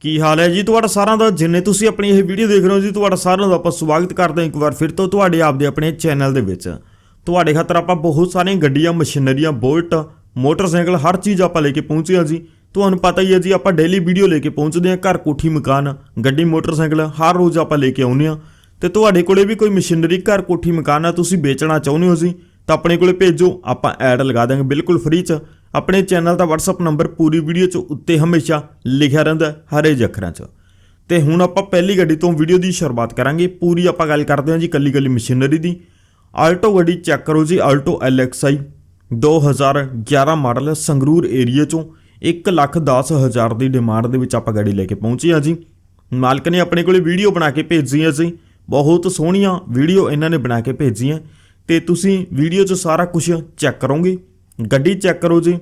ਕੀ ਹਾਲ ਹੈ ਜੀ ਤੁਹਾਡਾ ਸਾਰਿਆਂ ਦਾ? ਜਿੰਨੇ ਤੁਸੀਂ ਆਪਣੀ ਇਹ ਵੀਡੀਓ ਦੇਖ ਰਹੇ ਹੋ ਜੀ, ਤੁਹਾਡਾ ਸਾਰਿਆਂ ਦਾ ਆਪਾਂ ਸਵਾਗਤ ਕਰਦੇ ਹਾਂ ਇੱਕ ਵਾਰ ਫਿਰ ਤੋਂ ਤੁਹਾਡੇ ਆਪਦੇ ਆਪਣੇ ਚੈਨਲ ਦੇ ਵਿੱਚ। ਤੁਹਾਡੇ ਖਾਤਰ ਆਪਾਂ ਬਹੁਤ ਸਾਰੀਆਂ ਗੱਡੀਆਂ, ਮਸ਼ੀਨਰੀਆਂ, ਬੋਲਟ, ਮੋਟਰਸਾਈਕਲ, ਹਰ ਚੀਜ਼ ਆਪਾਂ ਲੈ ਕੇ ਪਹੁੰਚੇ ਹਾਂ ਜੀ। ਤੁਹਾਨੂੰ ਪਤਾ ਹੀ ਹੈ ਜੀ, ਆਪਾਂ ਡੇਲੀ ਵੀਡੀਓ ਲੈ ਕੇ ਪਹੁੰਚਦੇ ਹਾਂ ਘਰ ਕੋਠੀ, ਮਕਾਨ, ਗੱਡੀ, ਮੋਟਰਸਾਈਕਲ, ਹਰ ਰੋਜ਼ ਆਪਾਂ ਲੈ ਕੇ ਆਉਂਦੇ ਹਾਂ। ਤੇ ਤੁਹਾਡੇ ਕੋਲੇ ਵੀ ਕੋਈ ਮਸ਼ੀਨਰੀ, ਘਰ ਕੋਠੀ, ਮਕਾਨ ਆ, ਤੁਸੀਂ ਵੇਚਣਾ ਚਾਹੁੰਦੇ ਹੋ ਜੀ। ਤਾਂ ਆਪਣੇ ਕੋਲੇ ਭੇਜੋ, ਆਪਾਂ ਐਡ ਲਗਾ ਦਾਂਗੇ ਬਿਲਕੁਲ ਫ੍ਰੀ ਚ। ਆਪਣੇ ਚੈਨਲ ਦਾ WhatsApp ਨੰਬਰ ਪੂਰੀ ਵੀਡੀਓ ਚ ਉੱਤੇ ਹਮੇਸ਼ਾ ਲਿਖਿਆ ਰਹਿੰਦਾ ਹਰੇ ਅੱਖਰਾਂ ਚ। ਤੇ ਹੁਣ ਆਪਾਂ ਪਹਿਲੀ ਗੱਡੀ ਤੋਂ ਵੀਡੀਓ ਦੀ ਸ਼ੁਰੂਆਤ ਕਰਾਂਗੇ। ਪੂਰੀ ਆਪਾਂ ਗੱਲ ਕਰਦੇ ਹਾਂ ਜੀ ਕੱਲੀ ਕੱਲੀ ਮਸ਼ੀਨਰੀ ਦੀ। ਆਲਟੋ ਗੱਡੀ ਚੈੱਕ ਕਰੋ ਜੀ Alto LXI 2011 model Sangrur area ਚੋਂ 110000 ਦੀ ਡਿਮਾਂਡ ਦੇ ਵਿੱਚ ਆਪਾਂ ਗੱਡੀ ਲੈ ਕੇ ਪਹੁੰਚੇ ਹਾਂ ਜੀ। ਮਾਲਕ ਨੇ ਆਪਣੇ ਕੋਲੇ ਵੀਡੀਓ ਬਣਾ ਕੇ ਭੇਜੀ ਹੈ ਜੀ। ਬਹੁਤ ਸੋਹਣੀਆਂ ਵੀਡੀਓ ਇਹਨਾਂ ਨੇ ਬਣਾ ਕੇ ਭੇਜੀਆਂ। ਤੇ ਤੁਸੀਂ ਵੀਡੀਓ 'ਚ ਸਾਰਾ ਕੁਝ ਚੈੱਕ ਕਰੋਗੇ। ਗੱਡੀ ਚੈੱਕ ਕਰੋ ਜੀ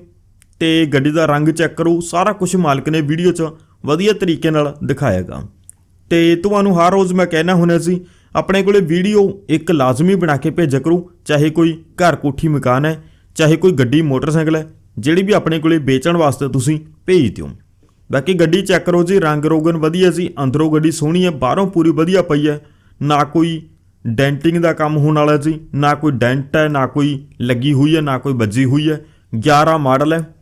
ਤੇ ਗੱਡੀ ਦਾ ਰੰਗ ਚੈੱਕ ਕਰੋ। ਸਾਰਾ ਕੁਝ ਮਾਲਕ ਨੇ ਵੀਡੀਓ 'ਚ ਵਧੀਆ ਤਰੀਕੇ ਨਾਲ ਦਿਖਾਇਆਗਾ ਤੇ ਤੁਹਾਨੂੰ ਹਰ ਰੋਜ਼ ਮੈਂ ਕਹਿਣਾ ਹੁੰਦਾ ਸੀ ਆਪਣੇ ਕੋਲੇ ਵੀਡੀਓ ਇੱਕ ਲਾਜ਼ਮੀ ਬਣਾ ਕੇ ਭੇਜਿਆ ਕਰੋ। ਚਾਹੇ ਕੋਈ ਘਰ ਕੋਠੀ ਮਕਾਨ ਹੈ, ਚਾਹੇ ਕੋਈ ਗੱਡੀ, ਮੋਟਰਸਾਈਕਲ ਹੈ, ਜਿਹੜੀ ਵੀ ਆਪਣੇ ਕੋਲੇ ਵੇਚਣ ਵਾਸਤੇ ਤੁਸੀਂ ਭੇਜ ਦਿਓ। ਬਾਕੀ ਗੱਡੀ ਚੈੱਕ ਕਰੋ ਜੀ, ਰੰਗ ਰੋਗਨ ਵਧੀਆ ਸੀ ਅੰਦਰੋਂ ਗੱਡੀ ਸੋਹਣੀ ਹੈ, ਬਾਹਰੋਂ ਪੂਰੀ ਵਧੀਆ ਪਈ ਹੈ। ਨਾ ਕੋਈ ਡੈਂਟਿੰਗ ਦਾ ਕੰਮ ਹੋਣ ਵਾਲਾ ਜੀ ਨਾ ਕੋਈ ਡੈਂਟ ਹੈ, ਨਾ ਕੋਈ ਲੱਗੀ ਹੋਈ ਹੈ, ਨਾ ਕੋਈ ਵੱਜੀ ਹੋਈ ਹੈ। 11 ਮਾਡਲ ਹੈ।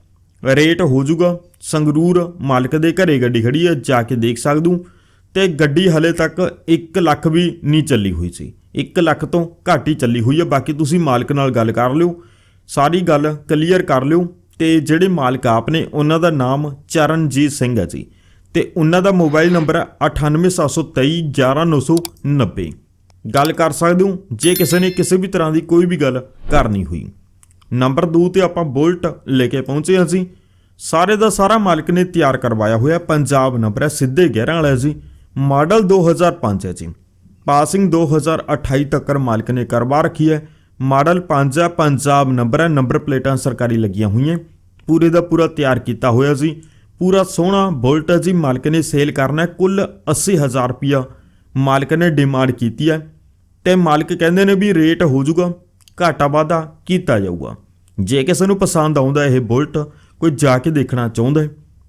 ਰੇਟ ਹੋ ਜਾਊਗਾ। ਸੰਗਰੂਰ ਮਾਲਕ ਦੇ ਘਰੇ ਗੱਡੀ ਖੜੀ ਹੈ, ਜਾ ਕੇ ਦੇਖ ਸਕਦੇ। ਹੋ ਤੇ ਗੱਡੀ ਹਲੇ ਤੱਕ 1 ਲੱਖ ਵੀ ਨਹੀਂ ਚੱਲੀ ਹੋਈ ਸੀ। 1 ਲੱਖ ਤੋਂ ਘੱਟ ਹੀ ਚੱਲੀ ਹੋਈ ਹੈ। ਬਾਕੀ ਤੁਸੀਂ ਮਾਲਕ ਨਾਲ ਗੱਲ ਕਰ ਲਿਓ। ਸਾਰੀ ਗੱਲ ਕਲੀਅਰ ਕਰ ਲਿਓ। ਤੇ ਜਿਹੜੇ ਮਾਲਕ ਆਪ ਨੇ, ਉਹਨਾਂ ਦਾ ਨਾਮ ਚਰਨਜੀਤ ਸਿੰਘ ਹੈ ਜੀ। ਤੇ ਉਹਨਾਂ ਦਾ ਮੋਬਾਈਲ ਨੰਬਰ ਹੈ 9873211990 ਗੱਲ ਕਰ ਸਕਦੇ ਹੋ? ਜੇ ਕਿਸੇ ਨੇ ਕਿਸੇ ਵੀ ਤਰ੍ਹਾਂ ਦੀ ਕੋਈ ਵੀ ਗੱਲ ਕਰਨੀ ਹੋਈ। ਨੰਬਰ 2 ਤੇ ਆਪਾਂ ਬੁਲਟ ਲੈ ਕੇ ਪਹੁੰਚੇ ਹਾਂ ਜੀ ਸਾਰੇ ਦਾ ਸਾਰਾ ਮਾਲਕ ਨੇ ਤਿਆਰ ਕਰਵਾਇਆ ਹੋਇਆ ਪੰਜਾਬ ਨੰਬਰ ਹੈ, ਸਿੱਧੇ 11 ਵਾਲਾ ਜੀ। ਮਾਡਲ 2005 ਹੈ ਜੀ। ਪਾਸਿੰਗ 2028 ਤੱਕ ਮਾਲਕ ਨੇ ਕਰਵਾ ਰੱਖੀ ਹੈ। ਮਾਡਲ 5 ਹੈ, ਪੰਜਾਬ ਨੰਬਰ ਹੈ ਨੰਬਰ ਪਲੇਟਾਂ ਸਰਕਾਰੀ ਲੱਗੀਆਂ ਹੋਈਆਂ। ਪੂਰੇ ਦਾ ਪੂਰਾ ਤਿਆਰ ਕੀਤਾ ਹੋਇਆ ਜੀ। ਪੂਰਾ ਸੋਹਣਾ ਬੁਲਟ ਹੈ ਜੀ। ਮਾਲਕ ਨੇ ਸੇਲ ਕਰਨਾ ਹੈ ਕੁੱਲ 80000 ਰੁਪਿਆ ਮਾਲਕ ਨੇ ਡਿਮਾਂਡ ਕੀਤੀ ਹੈ। ਤੇ ਮਾਲਕ ਕਹਿੰਦੇ ਨੇ ਵੀ ਰੇਟ ਹੋ ਜਾਊਗਾ ਘਾਟਾ ਵਾਧਾ ਕੀਤਾ ਜਾਊਗਾ। ਜੇ ਕਿਸੇ ਨੂੰ ਪਸੰਦ ਆਉਂਦਾ ਇਹ ਬੁਲਟ ਕੋਈ ਜਾ ਕੇ ਦੇਖਣਾ ਚਾਹੁੰਦਾ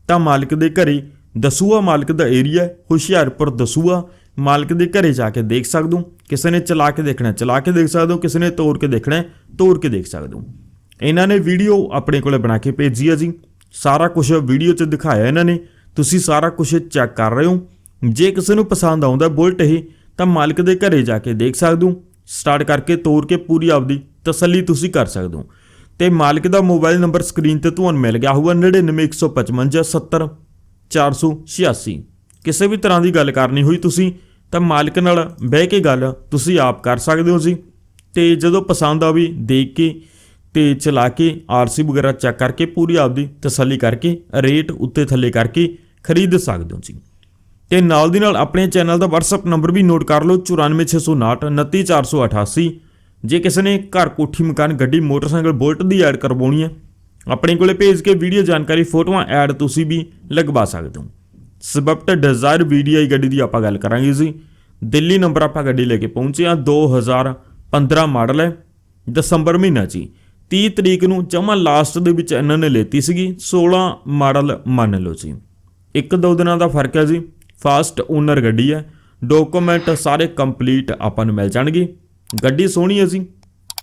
ਤਾਂ ਮਾਲਕ ਦੇ ਘਰੇ ਦਸੂਆ ਮਾਲਕ ਦਾ ਏਰੀਆ ਹੁਸ਼ਿਆਰਪੁਰ ਦਸੂਆ ਮਾਲਕ ਦੇ ਘਰੇ ਜਾ ਕੇ ਦੇਖ ਸਕਦੇ ਹੋ ਕਿਸੇ ਨੇ ਚਲਾ ਕੇ ਦੇਖਣਾ ਚਲਾ ਕੇ ਦੇਖ ਸਕਦੇ ਹੋ ਕਿਸੇ ਨੇ ਤੋੜ ਕੇ ਦੇਖਣਾ ਹੈ, ਤੋੜ ਕੇ ਦੇਖ ਸਕਦੇ। ਹੋ ਇਹਨਾਂ ਨੇ ਵੀਡੀਓ ਆਪਣੇ ਕੋਲੇ ਬਣਾ ਕੇ ਭੇਜੀ ਹੈ ਜੀ। ਸਾਰਾ ਕੁਝ ਵੀਡੀਓ 'ਚ ਦਿਖਾਇਆ ਇਹਨਾਂ ਨੇ। ਤੁਸੀਂ ਸਾਰਾ ਕੁਝ ਚੈੱਕ ਕਰ ਰਹੇ ਹੋ। ਜੇ ਕਿਸੇ ਨੂੰ ਪਸੰਦ ਆਉਂਦਾ ਬੁਲਟ ਇਹ ਤਾਂ ਮਾਲਕ ਦੇ ਘਰੇ ਜਾ ਕੇ ਦੇਖ ਸਕਦੇ। ਹੋ ਸਟਾਰਟ ਕਰਕੇ ਤੋੜ ਕੇ ਪੂਰੀ ਆਪਦੀ ਤਸੱਲੀ ਤੁਸੀਂ ਕਰ ਸਕਦੇ। ਹੋ ਤੇ ਮਾਲਕ ਦਾ ਮੋਬਾਈਲ ਨੰਬਰ ਸਕਰੀਨ ਤੇ ਤੁਹਾਨੂੰ ਮਿਲ ਗਿਆ ਹੋਊਗਾ 99155 486 ਕਿਸੇ ਵੀ ਤਰ੍ਹਾਂ ਦੀ ਗੱਲ ਕਰਨੀ ਹੋਈ ਤੁਸੀਂ, ਤਾਂ ਮਾਲਕ ਨਾਲ ਬਹਿ ਕੇ ਗੱਲ ਤੁਸੀਂ ਆਪ ਕਰ ਸਕਦੇ ਹੋ ਜੀ। ਤੇ ਜਦੋਂ ਪਸੰਦ ਆਵੇ ਦੇਖ ਕੇ ਤੇ ਚਲਾ ਕੇ ਆਰਸੀ ਵਗੈਰਾ ਚੈੱਕ ਕਰਕੇ ਪੂਰੀ ਆਪਦੀ ਤਸੱਲੀ ਕਰਕੇ, ਰੇਟ ਉੱਤੇ ਥੱਲੇ ਕਰਕੇ ਖਰੀਦ ਸਕਦੇ ਹੋ ਜੀ। ਤੇ ਨਾਲ ਦੀ ਨਾਲ ਆਪਣੇ ਚੈਨਲ ਦਾ WhatsApp ਨੰਬਰ ਵੀ ਨੋਟ ਕਰ ਲਓ 94659 29488 ਜੇ ਕਿਸੇ ਨੇ ਘਰ ਕੋਠੀ, ਮਕਾਨ, ਗੱਡੀ, ਮੋਟਰਸਾਈਕਲ, ਬੁਲਟ ਦੀ ਐਡ ਕਰਵਾਉਣੀ ਹੈ, ਆਪਣੇ ਕੋਲੇ ਭੇਜ ਕੇ ਵੀਡੀਓ ਜਾਣਕਾਰੀ, ਫੋਟੋਆਂ, ਐਡ ਤੁਸੀਂ ਵੀ ਲਗਵਾ ਸਕਦੇ ਹੋ। ਸਵਿਫਟ ਡਿਜ਼ਾਇਰ VDI ਗੱਡੀ ਦੀ ਆਪਾਂ ਗੱਲ ਕਰਾਂਗੇ ਜੀ। ਦਿੱਲੀ ਨੰਬਰ ਆਪਾਂ ਗੱਡੀ ਲੈ ਕੇ ਪਹੁੰਚੇ ਆ 2015 ਮਾਡਲ ਹੈ, ਦਸੰਬਰ ਮਹੀਨਾ ਜੀ। ਹੀ। 30 ਤਰੀਕ ਨੂੰ ਜਮਾ ਲਾਸਟ ਦੇ ਵਿੱਚ ਇਹਨਾਂ ਨੇ ਲੈਤੀ ਸੀਗੀ 16 ਮਾਡਲ ਮੰਨ ਲਓ ਜੀ। ਇੱਕ ਦੋ ਦਿਨਾਂ ਦਾ ਫ਼ਰਕ ਹੈ ਜੀ। ਫਾਸਟ ਓਨਰ ਗੱਡੀ ਹੈ। ਡਾਕੂਮੈਂਟ ਸਾਰੇ ਕੰਪਲੀਟ ਆਪਾਂ ਨੂੰ ਮਿਲ ਜਾਣਗੇ। ਗੱਡੀ ਸੋਹਣੀ ਹੈ ਜੀ।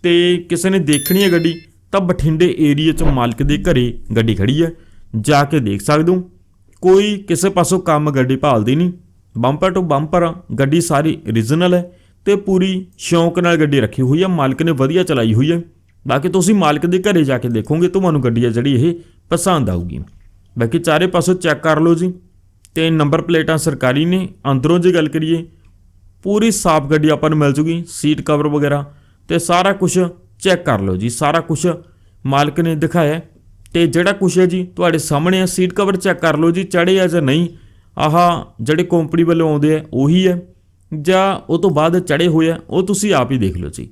ਤੇ ਕਿਸੇ ਨੇ ਦੇਖਣੀ ਹੈ ਗੱਡੀ, ਤਾਂ ਬਠਿੰਡੇ ਏਰੀਆ 'ਚ ਮਾਲਕ ਦੇ ਘਰੇ ਗੱਡੀ ਖੜੀ ਹੈ। ਜਾ ਕੇ ਦੇਖ ਸਕਦੇ ਹੋ। ਕੋਈ ਕਿਸੇ ਪਾਸੋਂ ਕੰਮ ਗੱਡੀ ਭਾਲਦੀ ਨਹੀਂ। ਬੰਪਰ ਟੂ ਬੰਪਰ ਗੱਡੀ ਸਾਰੀ ਰੀਜਨਲ ਹੈ ਤੇ ਪੂਰੀ ਸ਼ੌਂਕ ਨਾਲ ਗੱਡੀ ਰੱਖੀ ਹੋਈ ਹੈ। ਮਾਲਕ ਨੇ ਵਧੀਆ ਚਲਾਈ ਹੋਈ ਹੈ। ਬਾਕੀ ਤੁਸੀਂ ਮਾਲਕ ਦੇ ਘਰੇ ਜਾ ਕੇ ਦੇਖੋਗੇ, ਤੁਹਾਨੂੰ ਗੱਡੀ ਹੈ ਜਿਹੜੀ ਇਹ ਪਸੰਦ ਆਊਗੀ। ਬਾਕੀ ਚਾਰੇ ਪਾਸੋਂ ਚੈੱਕ ਕਰ ਲਓ ਜੀ। ਤੇ ਨੰਬਰ ਪਲੇਟਾਂ ਸਰਕਾਰੀ ਨੇ, ਅੰਦਰੋਂ ਜੇ ਗੱਲ ਕਰੀਏ, ਪੂਰੀ ਸਾਫ਼ ਗੱਡੀ ਆਪਾਂ ਨੂੰ ਮਿਲ ਜੂਗੀ, ਸੀਟ ਕਵਰ ਵਗੈਰਾ, ਤੇ ਸਾਰਾ ਕੁਝ ਚੈੱਕ ਕਰ ਲਓ ਜੀ, ਸਾਰਾ ਕੁਝ ਮਾਲਕ ਨੇ ਦਿਖਾਇਆ। ਹੈ। ਤੇ ਜਿਹੜਾ ਕੁਝ ਹੈ ਜੀ, ਤੁਹਾਡੇ ਸਾਹਮਣੇ ਹੈ ਸੀਟ ਕਵਰ ਚੈੱਕ ਕਰ ਲਓ ਜੀ ਚੜੇ ਆ ਜਾਂ ਨਹੀਂ, ਆਹ ਜਿਹੜੇ ਕੰਪਨੀ ਵੱਲੋਂ ਆਉਂਦੇ ਆ, ਉਹੀ ਹੈ। ਜਾਂ ਉਹ ਤੋਂ ਬਾਅਦ ਚੜੇ ਹੋਏ ਆ, ਉਹ ਤੁਸੀਂ ਆਪ ਹੀ ਦੇਖ ਲਓ ਜੀ।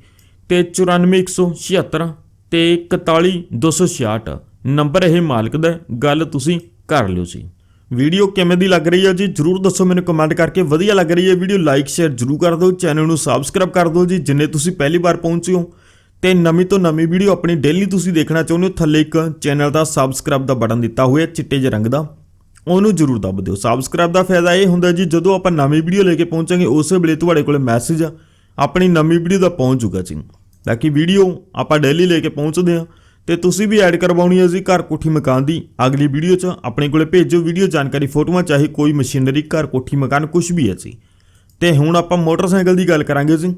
ਤੇ 94176 ਤੇ 41266 ਨੰਬਰ ਇਹ ਮਾਲਕ ਦਾ, ਗੱਲ ਤੁਸੀਂ ਕਰ ਲਿਓ ਜੀ। ਵੀਡੀਓ ਕਿਵੇਂ ਦੀ ਲੱਗ ਰਹੀ ਹੈ ਜੀ? ਜਰੂਰ ਦੱਸੋ ਮੈਨੂੰ ਕਮੈਂਟ ਕਰਕੇ। ਵਧੀਆ ਲੱਗ ਰਹੀ ਹੈ ਵੀਡੀਓ ਲਾਈਕ ਸ਼ੇਅਰ ਜਰੂਰ ਕਰ ਦਿਓ। ਚੈਨਲ ਨੂੰ ਸਬਸਕ੍ਰਾਈਬ ਕਰ ਦਿਓ ਜੀ, ਜਿੰਨੇ ਤੁਸੀਂ ਪਹਿਲੀ ਵਾਰ ਪਹੁੰਚੇ ਹੋ। ਤੇ ਨਵੀਂ ਤੋਂ ਨਵੀਂ ਵੀਡੀਓ ਆਪਣੀ ਡੇਲੀ ਤੁਸੀਂ ਦੇਖਣਾ ਚਾਹੁੰਦੇ ਹੋ, ਥੱਲੇ ਇੱਕ ਚੈਨਲ ਦਾ ਸਬਸਕ੍ਰਾਈਬ ਦਾ ਬਟਨ ਦਿੱਤਾ ਹੋਇਆ, ਚਿੱਟੇ ਜਿਹੇ ਰੰਗ ਦਾ। ਉਹਨੂੰ ਜ਼ਰੂਰ ਦੱਬ ਦਿਓ। ਸਬਸਕ੍ਰਾਈਬ ਦਾ ਫਾਇਦਾ ਇਹ ਹੁੰਦਾ ਜੀ, ਜਦੋਂ ਆਪਾਂ ਨਵੀਂ ਵੀਡੀਓ ਲੈ ਕੇ ਪਹੁੰਚਾਂਗੇ, ਉਸੇ ਵੇਲੇ ਤੁਹਾਡੇ ਕੋਲੇ ਮੈਸੇਜ ਆਪਣੀ ਨਵੀਂ ਵੀਡੀਓ ਦਾ ਪਹੁੰਚ ਜੂਗਾ ਜੀ। ਤਾਂ ਕਿ ਵੀਡੀਓ ਆਪਾਂ ਡੇਲੀ ਲੈ ਕੇ ਪਹੁੰਚਦੇ ਹਾਂ। ਤੇ ਤੁਸੀਂ ਵੀ ਐਡ ਕਰਵਾਉਣੀ ਹੈ ਜੀ ਘਰ ਕੋਠੀ ਮਕਾਨ ਦੀ। ਅਗਲੀ ਵੀਡੀਓ 'ਚ ਆਪਣੇ ਕੋਲੇ ਭੇਜੋ। ਵੀਡੀਓ ਜਾਣਕਾਰੀ ਫੋਟੋਆਂ ਚਾਹੇ ਕੋਈ ਮਸ਼ੀਨਰੀ, ਘਰ ਕੋਠੀ, ਮਕਾਨ ਕੁਝ ਵੀ ਹੈ ਜੀ। ਤੇ ਹੁਣ ਆਪਾਂ ਮੋਟਰਸਾਈਕਲ ਦੀ ਗੱਲ ਕਰਾਂਗੇ ਜੀ।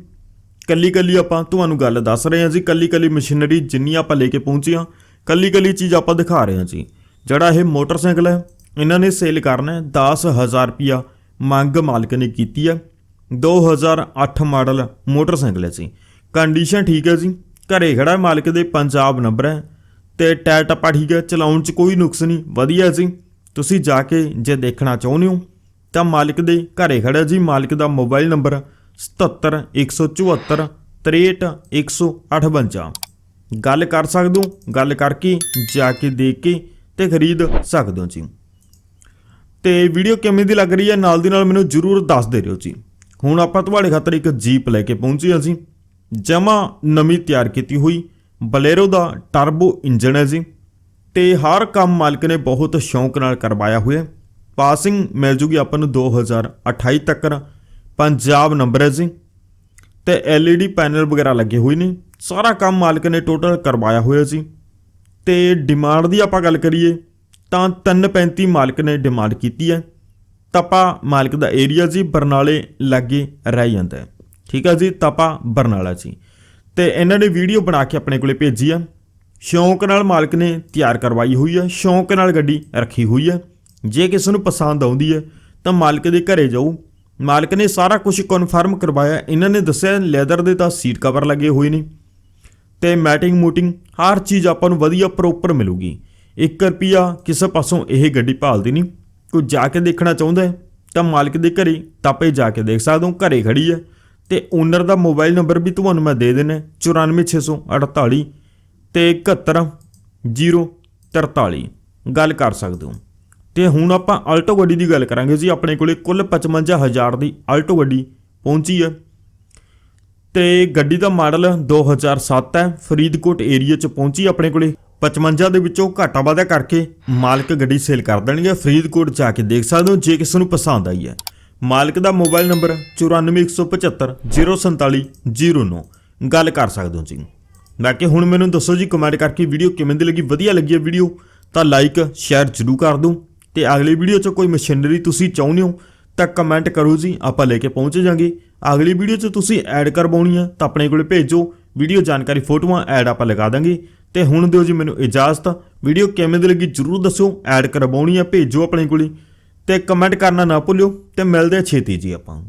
ਕੱਲੀ ਕੱਲੀ ਆਪਾਂ ਤੁਹਾਨੂੰ ਗੱਲ ਦੱਸ ਰਹੇ ਹਾਂ ਜੀ। ਕੱਲੀ ਕੱਲੀ ਮਸ਼ੀਨਰੀ ਜਿੰਨੀ ਆਪਾਂ ਲੈ ਕੇ ਪਹੁੰਚੇ ਹਾਂ ਕੱਲੀ ਕੱਲੀ ਚੀਜ਼ ਆਪਾਂ ਦਿਖਾ ਰਹੇ ਹਾਂ ਜੀ। ਜਿਹੜਾ ਇਹ ਮੋਟਰਸਾਈਕਲ ਹੈ, ਇਹਨਾਂ ਨੇ ਸੇਲ ਕਰਨਾ ਹੈ 10000 ਰੁਪਿਆ ਮੰਗ ਮਾਲਕ ਨੇ ਕੀਤੀ ਹੈ। 2008 ਮਾਡਲ ਮੋਟਰਸਾਈਕਲ ਹੈ ਜੀ। ਕੰਡੀਸ਼ਨ ਠੀਕ ਹੈ ਜੀ। ਘਰੇ ਖੜਾ ਹੈ, ਮਾਲਕ ਦੇ ਪੰਜਾਬ ਨੰਬਰ ਹੈ ਤੇ ਟਾਇਰ ਟੱਪਾ ਠੀਕ ਹੈ, ਚਲਾਉਣ 'ਚ ਕੋਈ ਨੁਕਸ ਨਹੀਂ, ਵਧੀਆ ਜੀ। ਤੁਸੀਂ ਜਾ ਕੇ ਜੇ ਦੇਖਣਾ ਚਾਹੁੰਦੇ ਹੋ, ਤਾਂ ਮਾਲਕ ਦੇ ਘਰੇ ਖੜਾ ਜੀ, ਮਾਲਕ ਦਾ ਮੋਬਾਈਲ ਨੰਬਰ 77174 63158 ਗੱਲ ਕਰ ਸਕਦੇ ਹੋ, ਗੱਲ ਕਰਕੇ ਜਾ ਕੇ ਦੇਖ ਕੇ ਤੇ ਖਰੀਦ ਸਕਦੇ ਹੋ ਜੀ। ਤੇ ਵੀਡੀਓ ਕਿਵੇਂ ਦੀ ਲੱਗ ਰਹੀ ਹੈ, ਨਾਲ ਦੀ ਨਾਲ ਮੈਨੂੰ ਜਰੂਰ ਦੱਸ ਦੇ ਰਿਓ ਜੀ। ਹੁਣ ਆਪਾਂ ਤੁਹਾਡੇ ਖਾਤਰ ਇੱਕ ਜੀਪ ਲੈ ਕੇ ਪਹੁੰਚੇ ਹਾਂ ਜੀ। ਜਮਾ ਨਵੀਂ ਤਿਆਰ ਕੀਤੀ ਹੋਈ ਬਲੇਰੋ ਦਾ ਟਰਬੋ ਇੰਜਨ ਹੈ ਜੀ। ਤੇ ਹਰ ਕੰਮ ਮਾਲਕ ਨੇ ਬਹੁਤ ਸ਼ੌਂਕ ਨਾਲ ਕਰਵਾਇਆ ਹੋਇਆ ਪਾਸਿੰਗ ਮਿਲ ਜੂਗੀ ਆਪਾਂ ਨੂੰ 2028 ਤੱਕ। ਪੰਜਾਬ ਨੰਬਰ ਹੈ ਜੀ। ਤੇ LED ਪੈਨਲ ਵਗੈਰਾ ਲੱਗੇ ਹੋਏ ਨੇ। ਸਾਰਾ ਕੰਮ ਮਾਲਕ ਨੇ ਟੋਟਲ ਕਰਵਾਇਆ ਹੋਇਆ ਸੀ ਤੇ ਡਿਮਾਂਡ ਦੀ ਆਪਾਂ ਗੱਲ ਕਰੀਏ, ਤਾਂ 335 ਮਾਲਕ ਨੇ ਡਿਮਾਂਡ ਕੀਤੀ ਹੈ। ਤਪਾ ਮਾਲਕ ਦਾ ਏਰੀਆ ਜੀ ਬਰਨਾਲੇ ਲਾਗੇ ਰਹਿ ਜਾਂਦਾ ਹੈ। ਠੀਕ ਹੈ ਜੀ ਤਪਾ ਬਰਨਾਲਾ ਜੀ। ਤੇ ਇਹਨਾਂ ਨੇ ਵੀਡੀਓ ਬਣਾ ਕੇ ਆਪਣੇ ਕੋਲੇ ਭੇਜੀ ਆ। ਸ਼ੌਂਕ ਨਾਲ ਮਾਲਕ ਨੇ ਤਿਆਰ ਕਰਵਾਈ ਹੋਈ ਹੈ ਸ਼ੌਂਕ ਨਾਲ ਗੱਡੀ ਰੱਖੀ ਹੋਈ ਹੈ ਜੇ ਕਿਸੇ ਨੂੰ ਪਸੰਦ ਆਉਂਦੀ ਹੈ ਤਾਂ ਮਾਲਕ ਦੇ ਘਰੇ ਜਾਓ। ਮਾਲਕ ਨੇ ਸਾਰਾ ਕੁਝ ਕਨਫਰਮ ਕਰਵਾਇਆ। ਇਹਨਾਂ ਨੇ ਦੱਸਿਆ ਲੈਦਰ ਦੇ ਤਾਂ ਸੀਟ ਕਵਰ ਲੱਗੇ ਹੋਏ ਨੇ। ਤੇ ਮੈਟਿੰਗ ਮੂਟਿੰਗ ਹਰ ਚੀਜ਼ ਆਪਾਂ ਨੂੰ ਵਧੀਆ ਪ੍ਰੋਪਰ ਮਿਲੂਗੀ। 1 ਰੁਪਿਆ ਕਿਸੇ ਪਾਸੋਂ ਇਹ ਗੱਡੀ ਭਾਲਦੀ ਨਹੀਂ। ਕੋਈ ਜਾ ਕੇ ਦੇਖਣਾ ਚਾਹੁੰਦਾ ਹੈ, ਤਾਂ ਮਾਲਕ ਦੇ ਘਰੇ ਤਾਪੇ ਜਾ ਕੇ ਦੇਖ ਸਕਦੇ ਹੋ। ਘਰੇ ਖੜੀ ਹੈ ਤੇ ਓਨਰ ਦਾ ਮੋਬਾਈਲ ਨੰਬਰ ਵੀ ਤੁਹਾਨੂੰ ਮੈਂ ਦੇ ਦੇਣਾ 94648 ਤੇ 71043 ਗੱਲ ਕਰ ਸਕਦੇ ਹੋ। ਤੇ ਹੁਣ ਆਪਾਂ ਆਲਟੋ ਗੱਡੀ ਦੀ ਗੱਲ ਕਰਾਂਗੇ ਜੀ, ਆਪਣੇ ਕੋਲੇ ਕੁੱਲ 55000 ਦੀ ਆਲਟੋ ਗੱਡੀ ਪਹੁੰਚੀ ਹੈ। ਤੇ ਗੱਡੀ ਦਾ ਮਾਡਲ 2007 ਹੈ, ਫਰੀਦਕੋਟ ਏਰੀਆ ਚ ਪਹੁੰਚੀ ਆਪਣੇ ਕੋਲੇ। 55 ਦੇ ਵਿੱਚੋਂ ਘਾਟਾ ਵਾਧਾ ਕਰਕੇ ਮਾਲਕ ਗੱਡੀ ਸੇਲ ਕਰ ਦੇਣਗੇ। ਫਰੀਦਕੋਟ ਜਾ ਕੇ ਦੇਖ ਸਕਦੇ ਹੋ, ਜੇ ਕਿਸੇ ਨੂੰ ਪਸੰਦ ਆਈ ਹੈ। ਮਾਲਕ ਦਾ ਮੋਬਾਈਲ ਨੰਬਰ 94175 04709 ਗੱਲ ਕਰ ਸਕਦੇ ਹੋ ਜੀ। ਬਾਕੀ ਹੁਣ ਮੈਨੂੰ ਦੱਸੋ ਜੀ ਕਮੈਂਟ ਕਰਕੇ ਵੀਡੀਓ ਕਿਵੇਂ ਦੀ ਲੱਗੀ? ਵਧੀਆ ਲੱਗੀ ਹੈ ਵੀਡੀਓ ਤਾਂ ਲਾਈਕ ਸ਼ੇਅਰ ਜ਼ਰੂਰ ਕਰ ਦਿਓ। ਤੇ ਅਗਲੀ ਵੀਡੀਓ 'ਚ ਕੋਈ ਮਸ਼ੀਨਰੀ ਤੁਸੀਂ ਚਾਹੁੰਦੇ ਹੋ, ਤਾਂ ਕਮੈਂਟ ਕਰੋ ਜੀ। ਆਪਾਂ ਲੈ ਕੇ ਪਹੁੰਚ ਜਾਾਂਗੇ ਅਗਲੀ ਵੀਡੀਓ 'ਚ ਤੁਸੀਂ ਐਡ ਕਰਵਾਉਣੀ ਆ, ਤਾਂ ਆਪਣੇ ਕੋਲੇ ਭੇਜੋ। ਵੀਡੀਓ ਜਾਣਕਾਰੀ ਫੋਟੋਆਂ ਐਡ ਆਪਾਂ ਲਗਾ ਦਾਂਗੇ। ਤੇ ਹੁਣ ਦਿਓ ਜੀ ਮੈਨੂੰ ਇਜਾਜ਼ਤ। ਵੀਡੀਓ ਕਿਵੇਂ ਦੀ ਲੱਗੀ? ਜਰੂਰ ਦੱਸਿਓ। ਐਡ ਕਰਵਾਉਣੀ ਆ, ਭੇਜੋ ਆਪਣੇ ਕੋਲੇ। ਤੇ ਕਮੈਂਟ ਕਰਨਾ ਨਾ ਭੁੱਲਿਓ ਤੇ ਮਿਲਦੇ ਛੇਤੀ ਜੀ ਆਪਾਂ